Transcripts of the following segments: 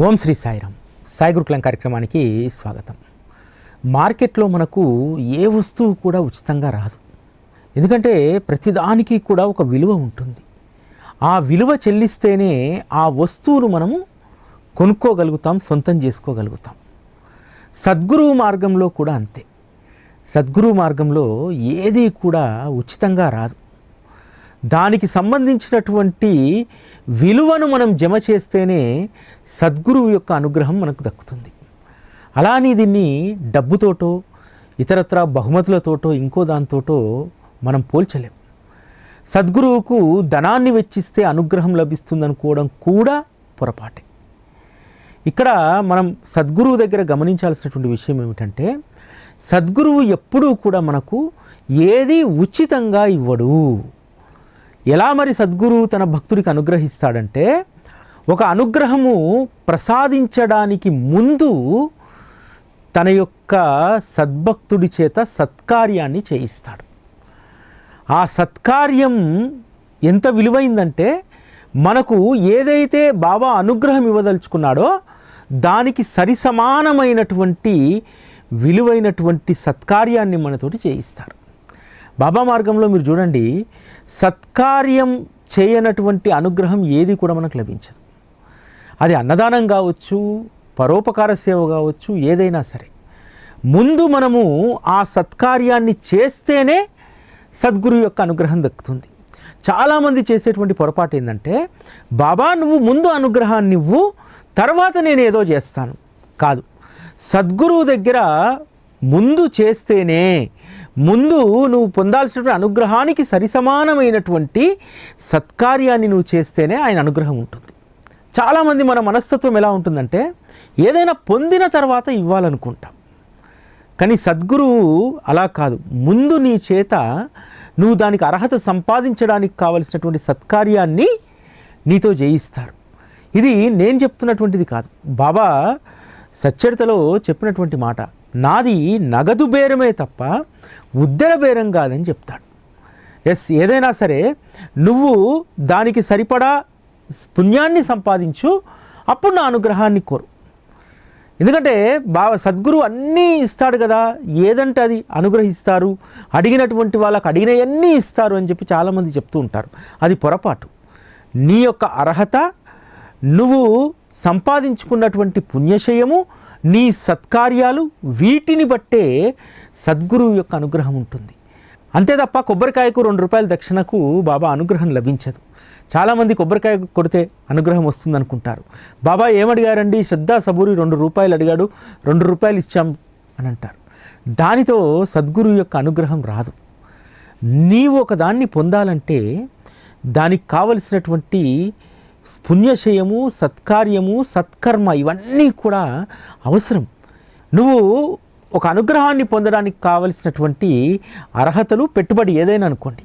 ఓం శ్రీ సాయిరామ్. సాయి గురుకులం కార్యక్రమానికి స్వాగతం. మార్కెట్లో మనకు ఏ వస్తువు కూడా ఉచితంగా రాదు. ఎందుకంటే ప్రతిదానికి కూడా ఒక విలువ ఉంటుంది. ఆ విలువ చెల్లిస్తేనే ఆ వస్తువును మనము కొనుక్కోగలుగుతాం సొంతం చేసుకోగలుగుతాం. సద్గురువు మార్గంలో కూడా అంతే. సద్గురువు మార్గంలో ఏది కూడా ఉచితంగా రాదు. దానికి సంబంధించినటువంటి విలువను మనం జమ చేస్తేనే సద్గురువు యొక్క అనుగ్రహం మనకు దక్కుతుంది. అలానే దీన్ని డబ్బుతోటో ఇతరత్ర బహుమతులతోటో ఇంకో దాంతోటో మనం పోల్చలేం. సద్గురువుకు ధనాన్ని వెచ్చిస్తే అనుగ్రహం లభిస్తుందనుకోవడం కూడా పొరపాటే. ఇక్కడ మనం సద్గురువు దగ్గర గమనించాల్సినటువంటి విషయం ఏమిటంటే సద్గురువు ఎప్పుడూ కూడా మనకు ఏది ఉచితంగా ఇవ్వడు. ఎలా మరి సద్గురు తన భక్తుడికి అనుగ్రహిస్తాడంటే ఒక అనుగ్రహము ప్రసాదించడానికి ముందు తన యొక్క సద్భక్తుడి చేత సత్కార్యాన్ని చేయిస్తాడు. ఆ సత్కార్యం ఎంత విలువైందంటే మనకు ఏదైతే బాబా అనుగ్రహం ఇవ్వదలుచుకున్నాడో దానికి సరిసమానమైనటువంటి విలువైనటువంటి సత్కార్యాన్ని మనతోటి చేయిస్తారు. బాబా మార్గంలో మీరు చూడండి సత్కార్యం చేయనటువంటి అనుగ్రహం ఏది కూడా మనకు లభించదు. అది అన్నదానం కావచ్చు పరోపకార సేవ కావచ్చు ఏదైనా సరే. ముందు మనము ఆ సత్కార్యాన్ని చేస్తేనే సద్గురు యొక్క అనుగ్రహం దక్కుతుంది. చాలామంది చేసేటువంటి పొరపాటు ఏంటంటే బాబా నువ్వు ముందు అనుగ్రహాన్ని ఇవ్వు తర్వాత నేను ఏదో చేస్తాను. కాదు. సద్గురువు దగ్గర ముందు చేస్తేనే ముందు నువ్వు పొందాల్సినటువంటి అనుగ్రహానికి సరిసమానమైనటువంటి సత్కార్యాన్ని నువ్వు చేస్తేనే ఆయన అనుగ్రహం ఉంటుంది. చాలామంది మన మనస్తత్వం ఎలా ఉంటుందంటే ఏదైనా పొందిన తర్వాత ఇవ్వాలనుకుంటాం. కానీ సద్గురువు అలా కాదు. ముందు నీ చేత నువ్వు దానికి అర్హత సంపాదించడానికి కావలసినటువంటి సత్కార్యాన్ని నీతో జయిస్తారు. ఇది నేను చెప్తున్నటువంటిది కాదు. బాబా సచ్చరితలో చెప్పినటువంటి మాట. నాది నగదు బేరమే తప్ప ఉద్దర బేరం కాదని చెప్తాడు. ఎస్ ఏదైనా సరే నువ్వు దానికి సరిపడా పుణ్యాన్ని సంపాదించు అప్పుడు నా అనుగ్రహాన్ని కోరు. ఎందుకంటే బావ సద్గురు అన్నీ ఇస్తాడు కదా ఏదంటే అది అనుగ్రహిస్తారు అడిగినటువంటి వాళ్ళకి అడిగినవన్నీ ఇస్తారు అని చెప్పి చాలామంది చెప్తూ ఉంటారు. అది పొరపాటు. నీ యొక్క అర్హత నువ్వు సంపాదించుకున్నటువంటి పుణ్యశయము నీ సత్కార్యాలు వీటిని బట్టే సద్గురువు యొక్క అనుగ్రహం ఉంటుంది. అంతే తప్ప కొబ్బరికాయకు రెండు రూపాయల దక్షిణకు బాబా అనుగ్రహం లభించదు. చాలామంది కొబ్బరికాయ కొడితే అనుగ్రహం వస్తుంది అనుకుంటారు బాబా ఏమడిగారండి? శ్రద్ధా సబూరి రెండు రూపాయలు అడిగాడు. రెండు రూపాయలు ఇచ్చాం అని అంటారు. దానితో సద్గురు యొక్క అనుగ్రహం రాదు. నీవు ఒక దాన్ని పొందాలంటే దానికి కావలసినటువంటి పుణ్యశయము సత్కార్యము సత్కర్మ ఇవన్నీ కూడా అవసరం. నువ్వు ఒక అనుగ్రహాన్ని పొందడానికి కావలసినటువంటి అర్హతలు పెట్టుబడి ఏదైనా అనుకోండి.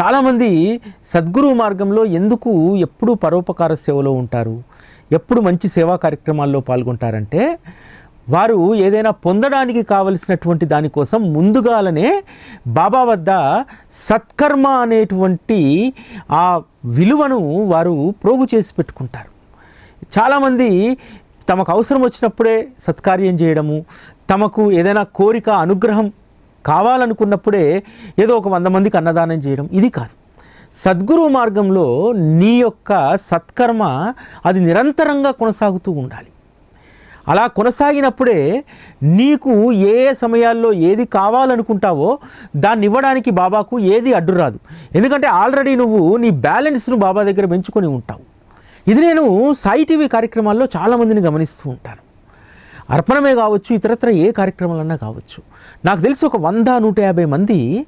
చాలామంది సద్గురు మార్గంలో ఎందుకు ఎప్పుడూ పరోపకార సేవలో ఉంటారు? ఎప్పుడు మంచి సేవా కార్యక్రమాల్లో పాల్గొంటారంటే వారు ఏదైనా పొందడానికి కావలసినటువంటి దానికోసం ముందుగాలనే బాబా వద్ద సత్కర్మ అనేటువంటి ఆ విలువను వారు ప్రోగు చేసి పెట్టుకుంటారు. చాలామంది తమకు అవసరం వచ్చినప్పుడే సత్కార్యం చేయడము తమకు ఏదైనా కోరిక అనుగ్రహం కావాలనుకున్నప్పుడే ఏదో ఒక వంద మందికి అన్నదానం చేయడం ఇది కాదు. సద్గురు మార్గంలో నీ యొక్క సత్కర్మ అది నిరంతరంగా కొనసాగుతూ ఉండాలి. అలా కొనసాగినప్పుడే నీకు ఏ ఏ సమయాల్లో ఏది కావాలనుకుంటావో దాన్ని ఇవ్వడానికి బాబాకు ఏది అడ్డు రాదు. ఎందుకంటే ఆల్రెడీ నువ్వు నీ బ్యాలెన్స్ను బాబా దగ్గర పెంచుకొని ఉంటావు. ఇది నేను సాయి టీవీ కార్యక్రమాల్లో చాలామందిని గమనిస్తూ ఉంటాను. అర్పణమే కావచ్చు ఇతరత్ర ఏ కార్యక్రమాలన్నా కావచ్చు. నాకు తెలిసి ఒక వంద నూట యాభై మంది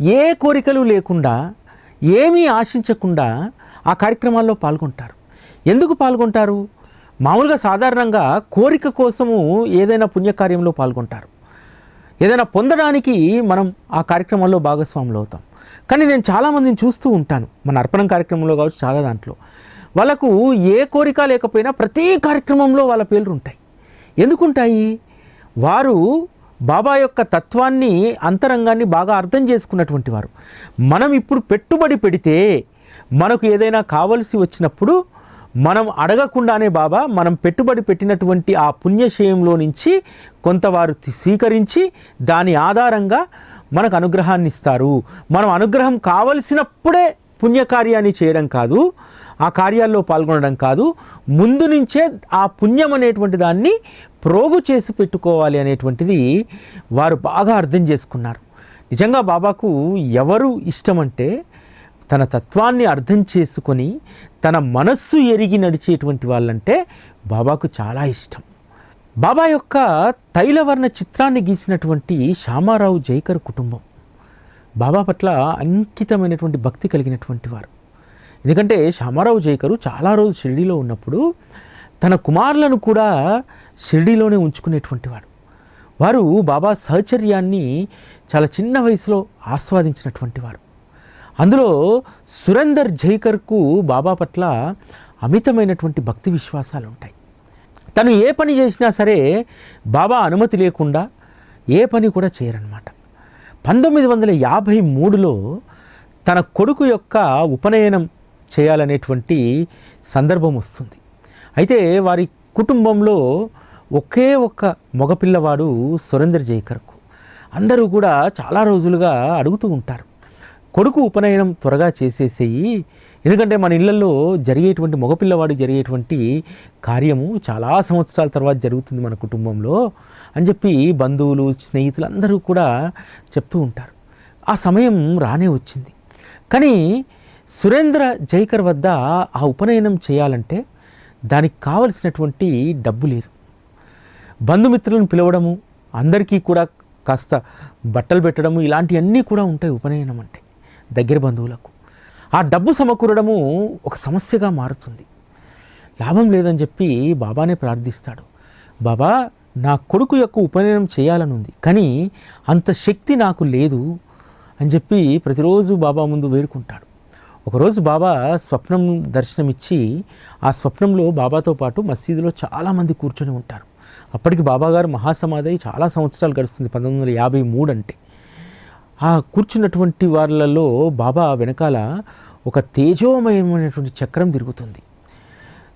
ఏ కోరికలు లేకుండా ఏమీ ఆశించకుండా ఆ కార్యక్రమాల్లో పాల్గొంటారు. ఎందుకు పాల్గొంటారు? మామూలుగా సాధారణంగా కోరిక కోసము ఏదైనా పుణ్యకార్యంలో పాల్గొంటారు. ఏదైనా పొందడానికి మనం ఆ కార్యక్రమంలో భాగస్వాములు అవుతాం. కానీ నేను చాలామందిని చూస్తూ ఉంటాను. మన అర్పణం కార్యక్రమంలో కావచ్చు చాలా దాంట్లో. వాళ్ళకు ఏ కోరిక లేకపోయినా ప్రతి కార్యక్రమంలో వాళ్ళ పేర్లు ఉంటాయి ఎందుకుంటాయి? వారు బాబా యొక్క తత్వాన్ని అంతరంగాన్ని బాగా అర్థం చేసుకున్నటువంటి వారు. మనం ఇప్పుడు పెట్టుబడి పెడితే మనకు ఏదైనా కావలసి వచ్చినప్పుడు మనం అడగకుండానే బాబా మనం పెట్టుబడి పెట్టినటువంటి ఆ పుణ్యశయంలో నుంచి కొంత వారు స్వీకరించి దాని ఆధారంగా మనకు అనుగ్రహాన్ని ఇస్తారు. మనం అనుగ్రహం కావలసినప్పుడే పుణ్యకార్యాన్ని చేయడం కాదు ఆ కార్యాల్లో పాల్గొనడం కాదు ముందు నుంచే ఆ పుణ్యం అనేటువంటి దాన్ని ప్రోగు చేసి పెట్టుకోవాలి అనేటువంటిది వారు బాగా అర్థం చేసుకున్నారు. నిజంగా బాబాకు ఎవరు ఇష్టమంటే తన తత్వాన్ని అర్థం చేసుకొని తన మనస్సు ఎరిగి నడిచేటువంటి వాళ్ళంటే బాబాకు చాలా ఇష్టం. బాబా యొక్క తైలవర్ణ చిత్రాన్ని గీసినటువంటి శ్యామారావు జైకర్ కుటుంబం బాబా పట్ల అంకితమైనటువంటి భక్తి కలిగినటువంటి వారు. ఎందుకంటే శ్యామారావు జైకరు చాలా రోజు షిరిడీలో ఉన్నప్పుడు తన కుమారులను కూడా షిరిడీలోనే ఉంచుకునేటువంటి వాడు. వారు బాబా సహచర్యాన్ని చాలా చిన్న వయసులో ఆస్వాదించినటువంటి వారు. అందులో సురేందర్ జైకర్కు బాబా పట్ల అమితమైనటువంటి భక్తి విశ్వాసాలు ఉంటాయి. తను ఏ పని చేసినా సరే బాబా అనుమతి లేకుండా ఏ పని కూడా చేయరన్నమాట. పంతొమ్మిది వందల యాభై మూడులో తన కొడుకు యొక్క ఉపనయనం చేయాలనేటువంటి సందర్భం వస్తుంది. అయితే వారి కుటుంబంలో ఒకే ఒక్క మగపిల్లవాడు సురేందర్ జైకర్కు. అందరూ కూడా చాలా రోజులుగా అడుగుతూ ఉంటారు. కొడుకు ఉపనయనం త్వరగా చేసేసేయి. ఎందుకంటే మన ఇళ్ళలో జరిగేటువంటి మగపిల్లవాడు జరిగేటువంటి కార్యము చాలా సంవత్సరాల తర్వాత జరుగుతుంది మన కుటుంబంలో అని చెప్పి బంధువులు స్నేహితులు అందరూ కూడా చెప్తూ ఉంటారు. ఆ సమయం రానే వచ్చింది. కానీ సురేంద్ర జైకర్ వద్ద ఆ ఉపనయనం చేయాలంటే దానికి కావలసినటువంటి డబ్బు లేదు. బంధుమిత్రులను పిలవడము అందరికీ కూడా కాస్త బట్టలు పెట్టడము ఇలాంటివన్నీ కూడా ఉంటాయి ఉపనయనం అంటే. దగ్గర బంధువులకు. ఆ డబ్బు సమకూరడము ఒక సమస్యగా మారుతుంది. లాభం లేదని చెప్పి బాబానే ప్రార్థిస్తాడు. బాబా నా కొడుకు యొక్క ఉపనయనం చేయాలని ఉంది కానీ అంత శక్తి నాకు లేదు అని చెప్పి ప్రతిరోజు బాబా ముందు వేడుకుంటాడు. ఒకరోజు బాబా స్వప్నం దర్శనమిచ్చి ఆ స్వప్నంలో బాబాతో పాటు మసీదులో చాలామంది కూర్చొని ఉంటారు. అప్పటికి బాబాగారు మహాసమాధి చాలా సంవత్సరాలు గడుస్తుంది పంతొమ్మిది వందల యాభై మూడు అంటే. ఆ కూర్చున్నటువంటి వాళ్ళలో బాబా వెనకాల ఒక తేజోమయమైనటువంటి చక్రం తిరుగుతుంది.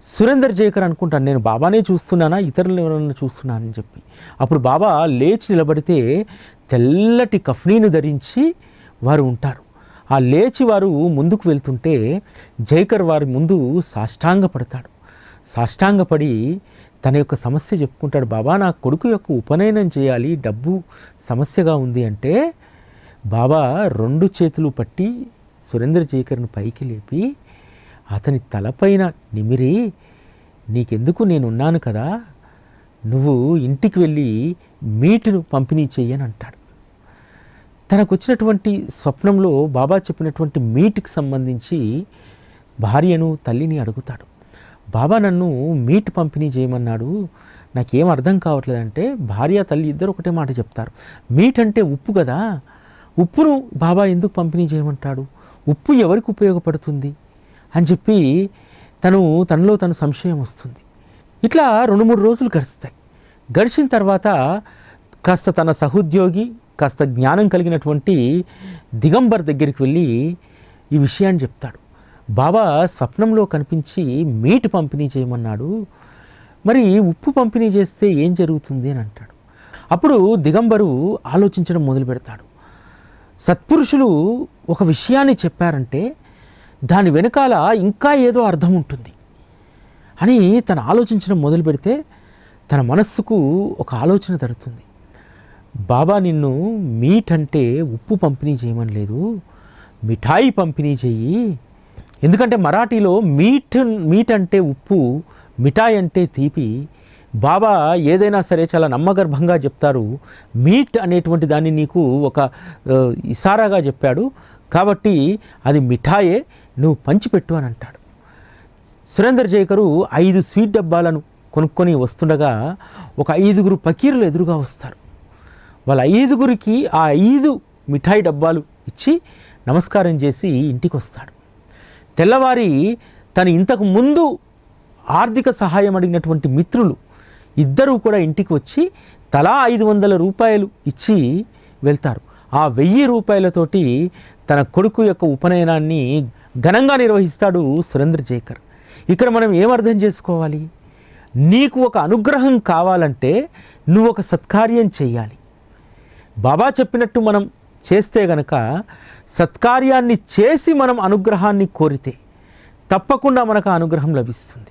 సురేందర్ జయకర్ అనుకుంటాను నేను బాబానే చూస్తున్నానా ఇతరులు ఎవరైనా చూస్తున్నానని చెప్పి. అప్పుడు బాబా లేచి నిలబడితే తెల్లటి కఫ్నీని ధరించి వారు ఉంటారు. ఆ లేచి వారు ముందుకు వెళ్తుంటే జైకర్ వారి ముందు సాష్టాంగపడతాడు. సాష్టాంగపడి తన యొక్క సమస్య చెప్పుకుంటాడు బాబా నా కొడుకు యొక్క ఉపనయనం చేయాలి డబ్బు సమస్యగా ఉంది అంటే బాబా రెండు చేతులు పట్టి సురేంద్ర జైకర్ను పైకి లేపి అతని తలపైన నిమిరి నీకెందుకు నేనున్నాను కదా? నువ్వు ఇంటికి వెళ్ళి మీటును పంపిణీ చెయ్యని అంటాడు. తనకు వచ్చినటువంటి స్వప్నంలో బాబా చెప్పినటువంటి మీట్కి సంబంధించి భార్యను తల్లిని అడుగుతాడు. బాబా నన్ను మీట్ పంపిణీ చేయమన్నాడు. నాకేం అర్థం కావట్లేదంటే భార్య తల్లి ఇద్దరు ఒకటే మాట చెప్తారు. మీట్ అంటే ఉప్పు కదా? ఉప్పును బాబా ఎందుకు పంపిణీ చేయమంటాడు? ఉప్పు ఎవరికి ఉపయోగపడుతుంది? అని చెప్పి తను తనలో తన సంశయం వస్తుంది. ఇట్లా రెండు మూడు రోజులు గడుస్తాయి. గడిచిన తర్వాత కాస్త తన సహోద్యోగి కాస్త జ్ఞానం కలిగినటువంటి దిగంబర్ దగ్గరికి వెళ్ళి ఈ విషయాన్ని చెప్తాడు. బాబా స్వప్నంలో కనిపించి మీట్ పంపిణీ చేయమన్నాడు. మరి ఉప్పు పంపిణీ చేస్తే ఏం జరుగుతుంది అని అంటాడు. అప్పుడు దిగంబరు ఆలోచించడం మొదలు పెడతాడు సత్పురుషులు ఒక విషయాన్ని చెప్పారంటే దాని వెనకాల ఇంకా ఏదో అర్థం ఉంటుంది. అని తను ఆలోచించడం మొదలు పెడితే తన మనస్సుకు ఒక ఆలోచన తడుతుంది. బాబా నిన్ను మీట్ అంటే ఉప్పు పంపిణీ చేయమని లేదు మిఠాయి పంపిణీ చెయ్యి ఎందుకంటే మరాఠీలో మీట్ మీట్ అంటే ఉప్పు మిఠాయి అంటే తీపి. బాబా ఏదైనా సరే చాలా నమ్మగర్భంగా చెప్తారు. మీట్ అనేటువంటి దాన్ని నీకు ఒక ఇసారాగా చెప్పాడు. కాబట్టి అది మిఠాయే నువ్వు పంచిపెట్టు అని అంటాడు. సురేందర్ జైకరు ఐదు స్వీట్ డబ్బాలను కొనుక్కొని వస్తుండగా ఒక ఐదుగురు పకీరులు ఎదురుగా వస్తారు. వాళ్ళ ఐదుగురికి ఆ ఐదు మిఠాయి డబ్బాలు ఇచ్చి నమస్కారం చేసి ఇంటికి వస్తాడు తెల్లవారి తను ఇంతకు ముందు ఆర్థిక సహాయం అడిగినటువంటి మిత్రులు ఇద్దరూ కూడా ఇంటికి వచ్చి తలా ఐదు వందల రూపాయలు ఇచ్చి వెళ్తారు. ఆ వెయ్యి రూపాయలతోటి తన కొడుకు యొక్క ఉపనయనాన్ని ఘనంగా నిర్వహిస్తాడు సురేంద్ర జైకర్. ఇక్కడ మనం ఏం అర్థం చేసుకోవాలి? నీకు ఒక అనుగ్రహం కావాలంటే నువ్వు ఒక సత్కార్యం చేయాలి బాబా చెప్పినట్టు మనం చేస్తే గనక సత్కార్యాన్ని చేసి మనం అనుగ్రహాన్ని కోరితే తప్పకుండా మనకు ఆ అనుగ్రహం లభిస్తుంది.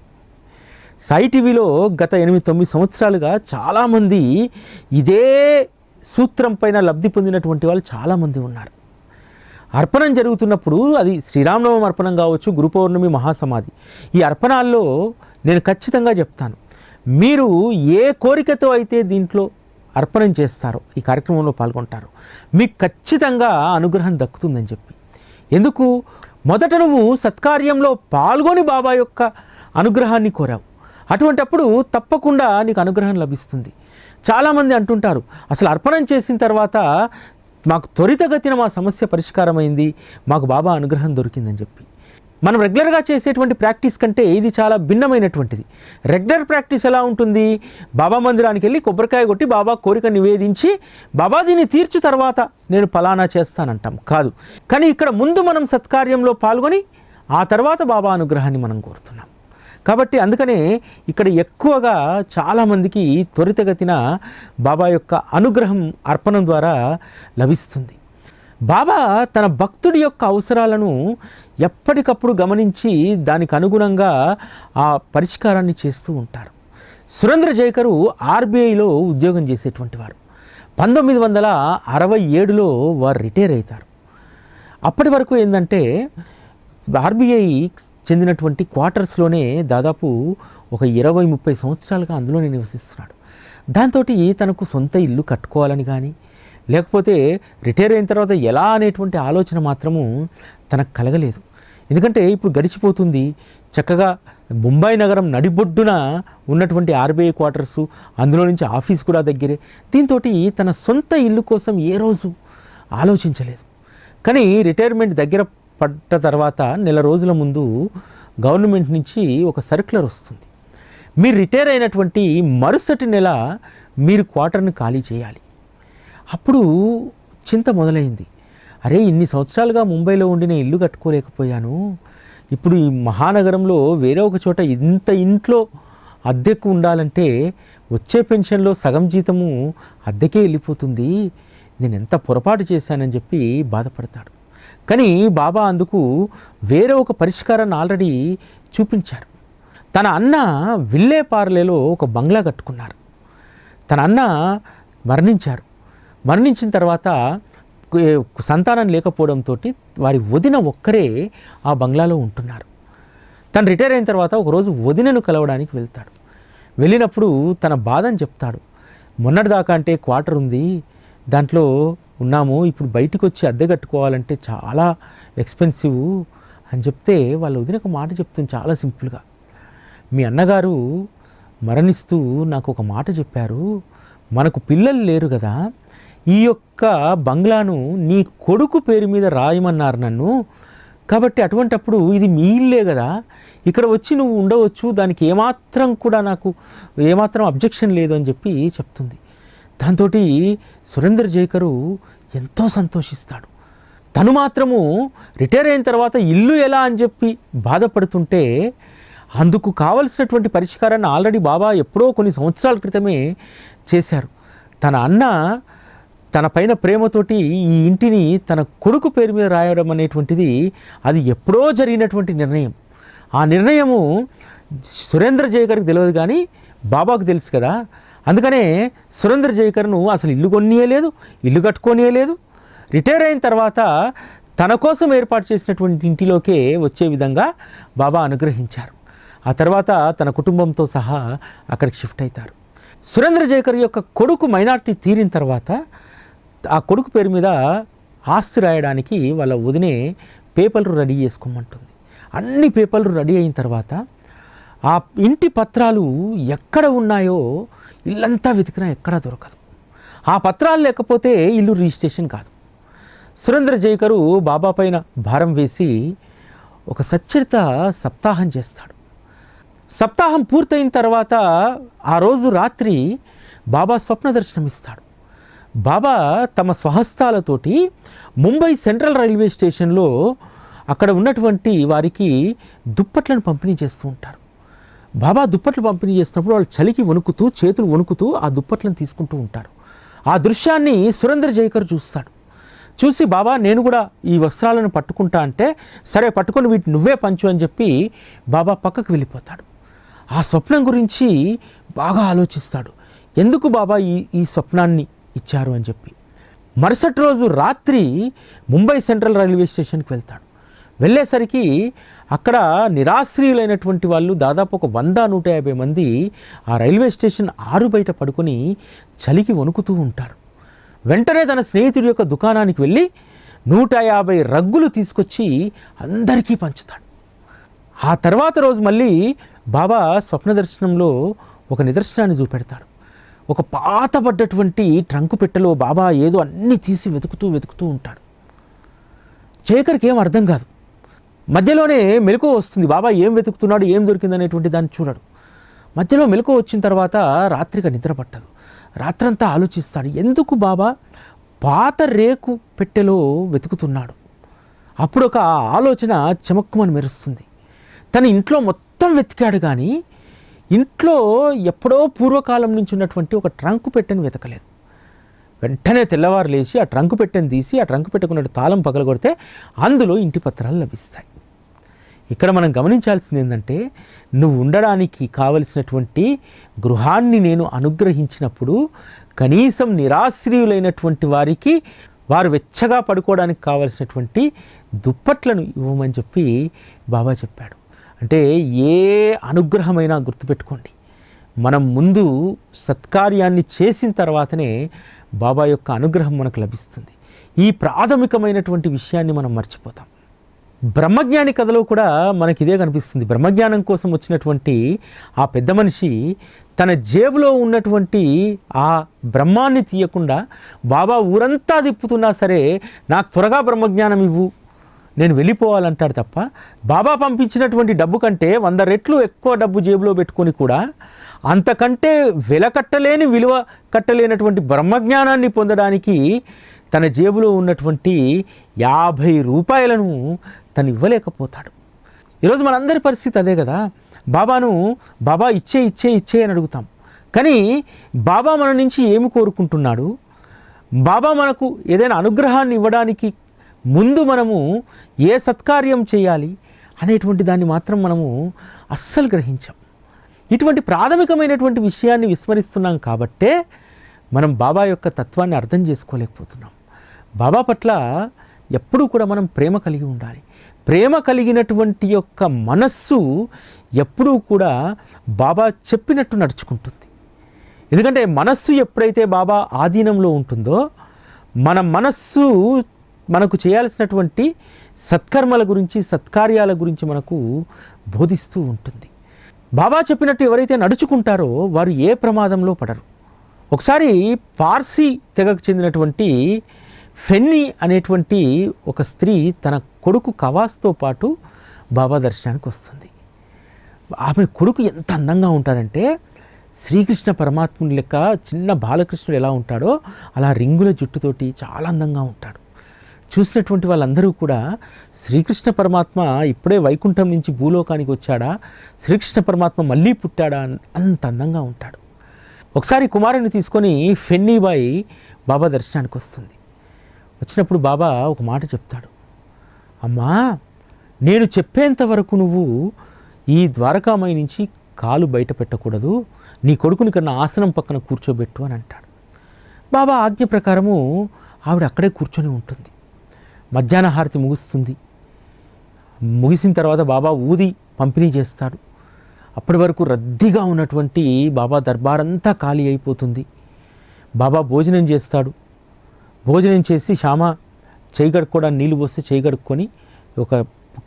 సాయి టీవీలో గత ఎనిమిది తొమ్మిది సంవత్సరాలుగా చాలామంది ఇదే సూత్రం పైన లబ్ధి పొందినటువంటి వాళ్ళు చాలామంది ఉన్నారు. అర్పణం జరుగుతున్నప్పుడు అది శ్రీరామనవమి అర్పణం కావచ్చు గురు పౌర్ణమి మహాసమాధి. ఈ అర్పణాల్లో నేను ఖచ్చితంగా చెప్తాను. మీరు ఏ కోరికతో అయితే దీంట్లో అర్పణం చేస్తారో ఈ కార్యక్రమంలో పాల్గొంటారో మీకు ఖచ్చితంగా అనుగ్రహం దక్కుతుందని చెప్పి. ఎందుకు? మొదట నువ్వు సత్కార్యంలో పాల్గొని బాబా యొక్క అనుగ్రహాన్ని కోరావు. అటువంటప్పుడు తప్పకుండా నీకు అనుగ్రహం లభిస్తుంది. చాలామంది అంటుంటారు అసలు అర్పణం చేసిన తర్వాత మాకు త్వరితగతిన మా సమస్య పరిష్కారమైంది మాకు బాబా అనుగ్రహం దొరికిందని చెప్పి. మనం రెగ్యులర్గా చేసేటువంటి ప్రాక్టీస్ కంటే ఇది చాలా భిన్నమైనటువంటిది. రెగ్యులర్ ప్రాక్టీస్ ఎలా ఉంటుంది? బాబా మందిరానికి వెళ్ళి కొబ్బరికాయ కొట్టి బాబా కోరిక నివేదించి బాబా దీన్ని తీర్చు తర్వాత నేను ఫలానా చేస్తానంటాం. కాదు. కానీ ఇక్కడ ముందు మనం సత్కార్యంలో పాల్గొని ఆ తర్వాత బాబా అనుగ్రహాన్ని మనం కోరుతున్నాం. కాబట్టి అందుకనే ఇక్కడ ఎక్కువగా చాలామందికి త్వరితగతిన బాబా యొక్క అనుగ్రహం అర్పణం ద్వారా లభిస్తుంది. బాబా తన భక్తుడి యొక్క అవసరాలను ఎప్పటికప్పుడు గమనించి దానికి అనుగుణంగా ఆ పరిష్కారాన్ని చేస్తూ ఉంటారు. సురేంద్ర జైకరు ఆర్బీఐలో ఉద్యోగం చేసేటువంటి వారు. పంతొమ్మిది వందల అరవై ఏడులో వారు రిటైర్ అవుతారు. అప్పటి వరకు ఏంటంటే ఆర్బీఐ చెందినటువంటి క్వార్టర్స్లోనే దాదాపు ఒక ఇరవై ముప్పై సంవత్సరాలుగా అందులోనే నివసిస్తున్నాడు. దాంతో తనకు సొంత ఇల్లు కట్టుకోవాలని కానీ లేకపోతే రిటైర్ అయిన తర్వాత ఎలా అనేటువంటి ఆలోచన మాత్రము తనకు కలగలేదు. ఎందుకంటే ఇప్పుడు గడిచిపోతుంది. చక్కగా ముంబై నగరం నడిబొడ్డున ఉన్నటువంటి ఆర్బీఐ క్వార్టర్సు అందులో నుంచి ఆఫీస్ కూడా దగ్గరే. దీంతో తన సొంత ఇల్లు కోసం ఏ రోజు ఆలోచించలేదు. కానీ రిటైర్మెంట్ దగ్గర పడ్డ తర్వాత నెల రోజుల ముందు గవర్నమెంట్ నుంచి ఒక సర్క్యులర్ వస్తుంది. మీరు రిటైర్ అయినటువంటి మరుసటి నెల మీరు క్వార్టర్ని ఖాళీ చేయాలి. అప్పుడు చింత మొదలైంది. అరే ఇన్ని సంవత్సరాలుగా ముంబైలో ఉండి నేను ఇల్లు కట్టుకోలేకపోయాను. ఇప్పుడు ఈ మహానగరంలో వేరే ఒక చోట ఇంత ఇంట్లో అద్దెకు ఉండాలంటే వచ్చే పెన్షన్లో సగం జీతము అద్దెకే వెళ్ళిపోతుంది. నేను ఎంత పొరపాటు చేశానని చెప్పి బాధపడతాడు. కానీ బాబా అందుకు వేరే ఒక పరిష్కారాన్ని ఆల్రెడీ చూపించారు. తన అన్న విల్లేపార్లేలో ఒక బంగ్లా కట్టుకున్నారు. తన అన్న మరణించారు. మరణించిన తర్వాత సంతానం లేకపోవడంతో వారి వదిన ఒక్కరే ఆ బంగ్లాలో ఉంటున్నారు. తను రిటైర్ అయిన తర్వాత ఒకరోజు వదినను కలవడానికి వెళ్తాడు. వెళ్ళినప్పుడు తన బాధని చెప్తాడు. మొన్నటిదాకా అంటే క్వార్టర్ ఉంది. దాంట్లో ఉన్నాము ఇప్పుడు బయటకు వచ్చి అద్దె కట్టుకోవాలంటే చాలా ఎక్స్పెన్సివ్ అని చెప్తే వాళ్ళు వదిన ఒక మాట చెప్తుంది చాలా సింపుల్గా. మీ అన్నగారు మరణిస్తూ నాకు ఒక మాట చెప్పారు మనకు పిల్లలు లేరు కదా ఈ యొక్క బంగ్లాను నీ కొడుకు పేరు మీద రాయమన్నారు నన్ను కాబట్టి అటువంటప్పుడు ఇది మీ ఇల్లే కదా ఇక్కడ వచ్చి నువ్వు ఉండవచ్చు దానికి ఏమాత్రం కూడా నాకు ఏమాత్రం అబ్జెక్షన్ లేదు అని చెప్పి చెప్తుంది. దాంతో సురేందర్ జైకరు ఎంతో సంతోషిస్తాడు. తను మాత్రము రిటైర్ అయిన తర్వాత ఇల్లు ఎలా అని చెప్పి బాధపడుతుంటే అందుకు కావలసినటువంటి పరిష్కారాన్ని ఆల్రెడీ బాబా ఎప్పుడో కొన్ని సంవత్సరాల క్రితమే చేశారు. తన అన్న తన పైన ప్రేమతోటి ఈ ఇంటిని తన కొడుకు పేరు మీద రాయడం అనేటువంటిది అది ఎప్పుడో జరిగినటువంటి నిర్ణయం. ఆ నిర్ణయము సురేంద్ర జయకర్కి తెలియదు కానీ బాబాకు తెలుసు కదా. అందుకనే సురేంద్ర జయకర్ను అసలు ఇల్లు కొనియలేదు ఇల్లు కట్టుకోనియలేదు రిటైర్ అయిన తర్వాత తన కోసం ఏర్పాటు చేసినటువంటి ఇంటిలోకే వచ్చే విధంగా బాబా అనుగ్రహించారు. ఆ తర్వాత తన కుటుంబంతో సహా అక్కడికి షిఫ్ట్ అవుతారు సురేంద్ర జయకర్ యొక్క కొడుకు మైనార్టీ తీరిన తర్వాత ఆ కొడుకు పేరు మీద ఆస్తి రాయడానికి వాళ్ళ వదినే పేపర్లు రెడీ చేసుకోమంటుంది. అన్ని పేపర్లు రెడీ అయిన తర్వాత ఆ ఇంటి పత్రాలు ఎక్కడ ఉన్నాయో ఇల్లంతా వెతికినా ఎక్కడా దొరకదు. ఆ పత్రాలు లేకపోతే ఇల్లు రిజిస్ట్రేషన్ కాదు. సురేంద్ర జైకరు బాబా పైన భారం వేసి ఒక సచ్చరిత సప్తాహం చేస్తాడు. సప్తాహం పూర్తయిన తర్వాత ఆ రోజు రాత్రి బాబా స్వప్న దర్శనమిస్తాడు. బాబా తమ స్వహస్తాలతోటి ముంబై సెంట్రల్ రైల్వే స్టేషన్లో అక్కడ ఉన్నటువంటి వారికి దుప్పట్లను పంపిణీ చేస్తూ ఉంటారు. బాబా దుప్పట్లు పంపిణీ చేసినప్పుడు వాళ్ళు చలికి వణుకుతూ చేతులు వణుకుతూ ఆ దుప్పట్లను తీసుకుంటూ ఉంటారు ఆ దృశ్యాన్ని సురేంద్ర జైకర్ చూస్తాడు. చూసి బాబా నేను కూడా ఈ వస్త్రాలను పట్టుకుంటా అంటే సరే పట్టుకొని వీటి నువ్వే పంచు అని చెప్పి బాబా పక్కకు వెళ్ళిపోతాడు. ఆ స్వప్నం గురించి బాగా ఆలోచిస్తాడు. ఎందుకు బాబా ఈ ఈ స్వప్నాన్ని ఇచ్చారు అని చెప్పి. మరుసటి రోజు రాత్రి ముంబై సెంట్రల్ రైల్వే స్టేషన్కి వెళ్తాడు. వెళ్ళేసరికి అక్కడ నిరాశ్రయులైనటువంటి వాళ్ళు దాదాపు ఒక వంద నూట యాభై మంది ఆ రైల్వే స్టేషన్ ఆరు బయట పడుకొని చలికి వణుకుతూ ఉంటారు. వెంటనే తన స్నేహితుడి యొక్క దుకాణానికి వెళ్ళి నూట యాభై రగ్గులు తీసుకొచ్చి అందరికీ పంచుతాడు. ఆ తర్వాత రోజు మళ్ళీ బాబా స్వప్న దర్శనంలో ఒక నిదర్శనాన్ని చూపెడతాడు. ఒక పాతబడ్డటువంటి ట్రంకు పెట్టెలో బాబా ఏదో అన్నీ తీసి వెతుకుతూ వెతుకుతూ ఉంటాడు. చేకరికి ఏం అర్థం కాదు. మధ్యలోనే మెలకు వస్తుంది. బాబా ఏం వెతుకుతున్నాడు ఏం దొరికింది అనేటువంటి దాన్ని చూడడు. మధ్యలో మెలకు వచ్చిన తర్వాత రాత్రిగా నిద్ర పట్టదు. రాత్రంతా ఆలోచిస్తాడు ఎందుకు బాబా? పాత రేకు పెట్టెలో వెతుకుతున్నాడు. అప్పుడు ఒక ఆలోచన చెమక్కుమని మెరుస్తుంది. తన ఇంట్లో మొత్తం వెతికాడు కానీ ఇంట్లో ఎప్పుడో పూర్వకాలం నుంచి ఉన్నటువంటి ఒక ట్రంకు పెట్టెను వెతకలేదు. వెంటనే తెల్లవారు లేచి ఆ ట్రంకు పెట్టెను తీసి ఆ ట్రంకు పెట్టుకున్నట్టు తాళం పగలగొడితే అందులో ఇంటి పత్రాలు లభిస్తాయి. ఇక్కడ మనం గమనించాల్సింది ఏంటంటే నువ్వు ఉండడానికి కావలసినటువంటి గృహాన్ని నేను అనుగ్రహించినప్పుడు కనీసం నిరాశ్రయులైనటువంటి వారికి వారు వెచ్చగా పడుకోవడానికి కావలసినటువంటి దుప్పట్లను ఇవ్వమని చెప్పి బాబా చెప్పాడు. అంటే ఏ అనుగ్రహమైనా గుర్తుపెట్టుకోండి. మనం ముందు సత్కార్యాన్ని చేసిన తర్వాతనే బాబా యొక్క అనుగ్రహం మనకు లభిస్తుంది. ఈ ప్రాథమికమైనటువంటి విషయాన్ని మనం మర్చిపోతాం. బ్రహ్మజ్ఞాని కథలో కూడా మనకి ఇదే కనిపిస్తుంది. బ్రహ్మజ్ఞానం కోసం వచ్చినటువంటి ఆ పెద్ద మనిషి తన జేబులో ఉన్నటువంటి ఆ బ్రహ్మాన్ని తీయకుండా బాబా ఊరంతా తిప్పుతున్నా సరే నాకు త్వరగా బ్రహ్మజ్ఞానం ఇవ్వు నేను వెళ్ళిపోవాలంటాడు తప్ప బాబా పంపించినటువంటి డబ్బు కంటే వంద రెట్లు ఎక్కువ డబ్బు జేబులో పెట్టుకొని కూడా అంతకంటే వెల కట్టలేని విలువ కట్టలేనటువంటి బ్రహ్మజ్ఞానాన్ని పొందడానికి తన జేబులో ఉన్నటువంటి యాభై రూపాయలను తను ఇవ్వలేకపోతాడు. ఈరోజు మనందరి పరిస్థితి అదే కదా. బాబాను బాబా ఇచ్చే ఇచ్చే ఇచ్చే అని అడుగుతాం. కానీ బాబా మన నుంచి ఏమి కోరుకుంటున్నాడు? బాబా మనకు ఏదైనా అనుగ్రహాన్ని ఇవ్వడానికి ముందు మనము ఏ సత్కార్యం చేయాలి అనేటువంటి దాన్ని మాత్రం మనము అస్సలు గ్రహించాం. ఇటువంటి ప్రాథమికమైనటువంటి విషయాన్ని విస్మరిస్తున్నాం కాబట్టే మనం బాబా యొక్క తత్వాన్ని అర్థం చేసుకోలేకపోతున్నాం. బాబా పట్ల ఎప్పుడూ కూడా మనం ప్రేమ కలిగి ఉండాలి. ప్రేమ కలిగినటువంటి యొక్క మనస్సు ఎప్పుడూ కూడా బాబా చెప్పినట్టు నడుచుకుంటుంది. ఎందుకంటే మనస్సు ఎప్పుడైతే బాబా ఆధీనంలో ఉంటుందో మన మనస్సు మనకు చేయాల్సినటువంటి సత్కర్మల గురించి సత్కార్యాల గురించి మనకు బోధిస్తూ ఉంటుంది. బాబా చెప్పినట్టు ఎవరైతే నడుచుకుంటారో వారు ఏ ప్రమాదంలో పడరు. ఒకసారి పార్సీ తెగకు చెందినటువంటి ఫెన్నీ అనేటువంటి ఒక స్త్రీ తన కొడుకు కవాస్తో పాటు బాబా దర్శనానికి వస్తుంది. ఆమె కొడుకు ఎంత అందంగా ఉంటారంటే శ్రీకృష్ణ పరమాత్ముని లెక్క చిన్న బాలకృష్ణుడు ఎలా ఉంటాడో అలా రింగుల జుట్టుతోటి చాలా అందంగా ఉంటాడు. చూసినటువంటి వాళ్ళందరూ కూడా శ్రీకృష్ణ పరమాత్మ ఇప్పుడే వైకుంఠం నుంచి భూలోకానికి వచ్చాడా శ్రీకృష్ణ పరమాత్మ మళ్ళీ పుట్టాడా అంత అందంగా ఉంటాడు. ఒకసారి కుమారుని తీసుకొని ఫెన్నీబాయి బాబా దర్శనానికి వస్తుంది. వచ్చినప్పుడు బాబా ఒక మాట చెప్తాడు. అమ్మా నేను చెప్పేంత వరకు నువ్వు ఈ ద్వారకామయి నుంచి కాలు బయట పెట్టకూడదు నీ కొడుకుని కన్నా ఆసనం పక్కన కూర్చోబెట్టు అని అంటాడు. బాబా ఆజ్ఞ ప్రకారము ఆవిడ అక్కడే కూర్చొని ఉంటుంది. మధ్యాహ్న హారతి ముగుస్తుంది. ముగిసిన తర్వాత బాబా ఊది పంపిణీ చేస్తాడు. అప్పటి వరకు రద్దీగా ఉన్నటువంటి బాబా దర్బార్ అంతా ఖాళీ అయిపోతుంది. బాబా భోజనం చేస్తాడు. భోజనం చేసి శ్యామ చేయి కడుక్కోవడానికి నీళ్ళు పోస్తే చేయి కడుక్కొని ఒక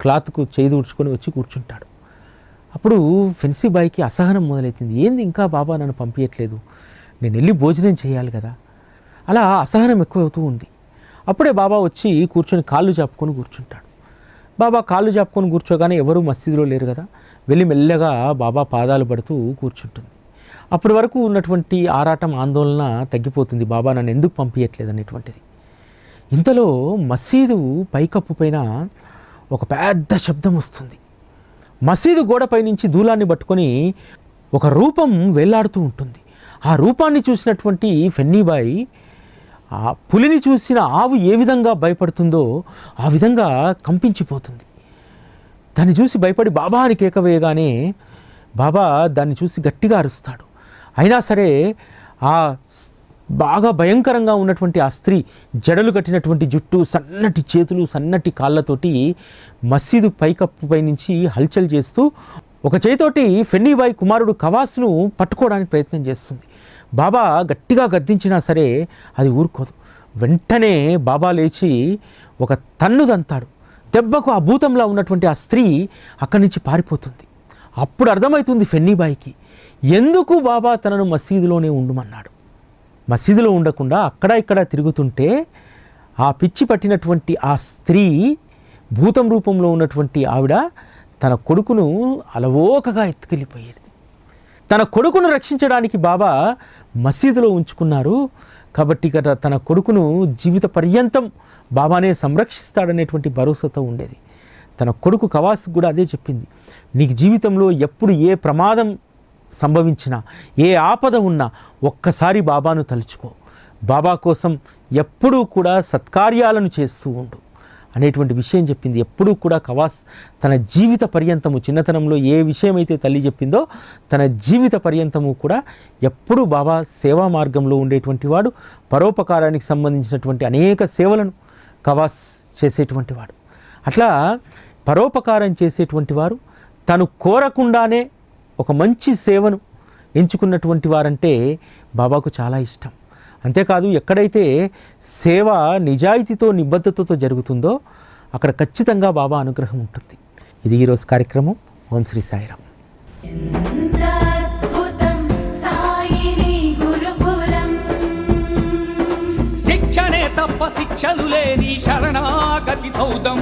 క్లాత్కు చేయి తుడుచుకొని వచ్చి కూర్చుంటాడు. అప్పుడు ఫెన్సీ బాయ్కి అసహనం మొదలైతుంది. ఏంది ఇంకా బాబా నన్ను పంపించట్లేదు నేను వెళ్ళి భోజనం చేయాలి కదా? అలా అసహనం ఎక్కువవుతూ ఉంది. అప్పుడే బాబా వచ్చి కూర్చొని కాళ్ళు చాపుకొని కూర్చుంటాడు. బాబా కాళ్ళు చాపుకొని కూర్చోగానే ఎవరు మసీదులో లేరు కదా? వెళ్ళి మెల్లగా బాబా పాదాలు పడుతూ కూర్చుంటుంది. అప్పటి వరకు ఉన్నటువంటి ఆరాటం ఆందోళన తగ్గిపోతుంది. బాబా నన్ను ఎందుకు పంపించట్లేదు అనేటువంటిది. ఇంతలో మసీదు పైకప్పు పైన ఒక పెద్ద శబ్దం వస్తుంది. మసీదు గోడపై నుంచి దూలాన్ని పట్టుకొని ఒక రూపం వేలాడుతూ ఉంటుంది. ఆ రూపాన్ని చూసినటువంటి ఫెన్నీబాయి ఆ పులిని చూసిన ఆవు ఏ విధంగా భయపడుతుందో ఆ విధంగా కంపించిపోతుంది. దాన్ని చూసి భయపడి బాబా అని కేక వేయగానే బాబా దాన్ని చూసి గట్టిగా అరుస్తాడు. అయినా సరే ఆ బాగా భయంకరంగా ఉన్నటువంటి ఆ స్త్రీ జడలు కట్టినటువంటి జుట్టు సన్నటి చేతులు సన్నటి కాళ్ళతోటి మసీదు పైకప్పుపై నుంచి హల్చల్ చేస్తూ ఒక చేతోటి ఫెన్నీబాయి కుమారుడు కవాస్ను పట్టుకోవడానికి ప్రయత్నం చేస్తుంది. బాబా గట్టిగా గద్దించినా సరే అది ఊరుకోదు. వెంటనే బాబా లేచి ఒక తన్నుదంతాడు. దెబ్బకు ఆ భూతంలో ఉన్నటువంటి ఆ స్త్రీ అక్కడి నుంచి పారిపోతుంది. అప్పుడు అర్థమవుతుంది ఫెన్నీబాయికి ఎందుకు బాబా తనను మసీదులోనే ఉండుమన్నాడు? మసీదులో ఉండకుండా అక్కడ ఇక్కడ తిరుగుతుంటే ఆ పిచ్చి పట్టినటువంటి ఆ స్త్రీ భూతం రూపంలో ఉన్నటువంటి ఆవిడ తన కొడుకును అలవోకగా ఎత్తుకెళ్ళిపోయేది. తన కొడుకును రక్షించడానికి బాబా మసీదులో ఉంచుకున్నారు. కాబట్టి ఇక తన కొడుకును జీవిత పర్యంతం బాబానే సంరక్షిస్తాడనేటువంటి భరోసాతో ఉండేది. తన కొడుకు కవాస్ కూడా అదే చెప్పింది. నీకు జీవితంలో ఎప్పుడు ఏ ప్రమాదం సంభవించినా ఏ ఆపద ఉన్నా ఒక్కసారి బాబాను తలుచుకో. బాబా కోసం ఎప్పుడూ కూడా సత్కార్యాలను చేస్తూ ఉండు. అనేటువంటి విషయం చెప్పింది ఎప్పుడూ కూడా కవాస్ తన జీవిత పర్యంతము చిన్నతనంలో ఏ విషయమైతే తల్లి చెప్పిందో తన జీవిత పర్యంతము కూడా ఎప్పుడూ బాబా సేవా మార్గంలో ఉండేటువంటి వాడు పరోపకారానికి సంబంధించినటువంటి అనేక సేవలను కవాస్ చేసేటువంటి వాడు. అట్లా పరోపకారం చేసేటువంటి వారు తను కోరకుండానే ఒక మంచి సేవను ఎంచుకున్నటువంటి వారంటే బాబాకు చాలా ఇష్టం. అంతేకాదు ఎక్కడైతే సేవ నిజాయితీతో నిబద్ధతతో జరుగుతుందో అక్కడ ఖచ్చితంగా బాబా అనుగ్రహం ఉంటుంది. ఇది ఈరోజు కార్యక్రమం. ఓం శ్రీ సాయిరామ్. శిక్షణే తప్ప శిక్షలు లేని శరణాగతి సౌదం.